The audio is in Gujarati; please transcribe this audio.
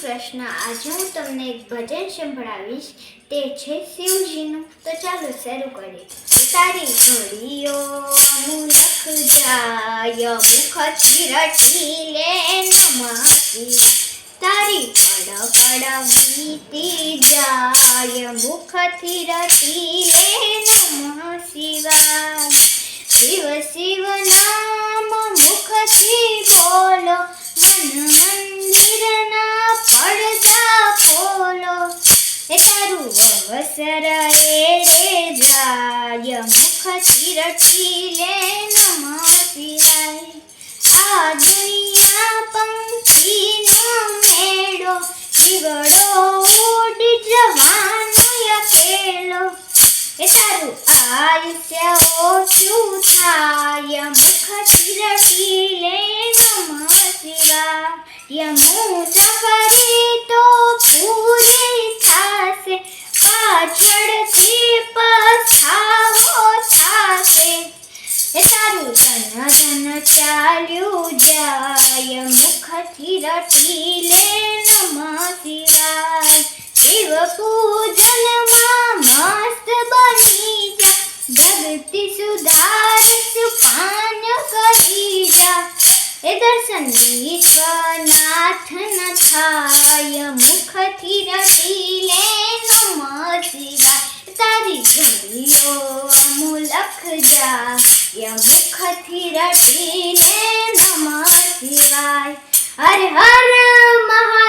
કૃષ્ણ આજે હું તમને એક ભજન સંભળાવીશ. તે છે શિવજીનું. તો ચાલો શરૂ કરીએ. તારી ઘડીઓ મુલખ જાય મુખથી રટી લે નમઃ તારી પડ પડ વીતી જાય મુખથી રટી લે, નમઃ શિવ શિવ અવસર રે જાય, મુખથી રટી લે નમઃ શિવાય આ દુનિયા પંખીનો મેળો, જીવડો ઉડી જવાનો અકેલો એ તારું આયુષ્ય ઓછું થાય, મુખથી રટી લે નમઃ શિવાય મુસાફરી તો તારું ધન ધન ચાલ્યું જાય, મુખથી રટી લે નમઃ શિવાય શિવ પૂજનમાં મસ્ત બની જા જગતી સુધાર સુપાન કરી જા. એ દર્શન વિશ્વનાથ ન થાય, મુખથી લે નમઃ શિવાય તારી ઘડીઓ અમુલખ જાય. મુખથી રટીને નમઃ શિવાય. હર હર મહાદેવ.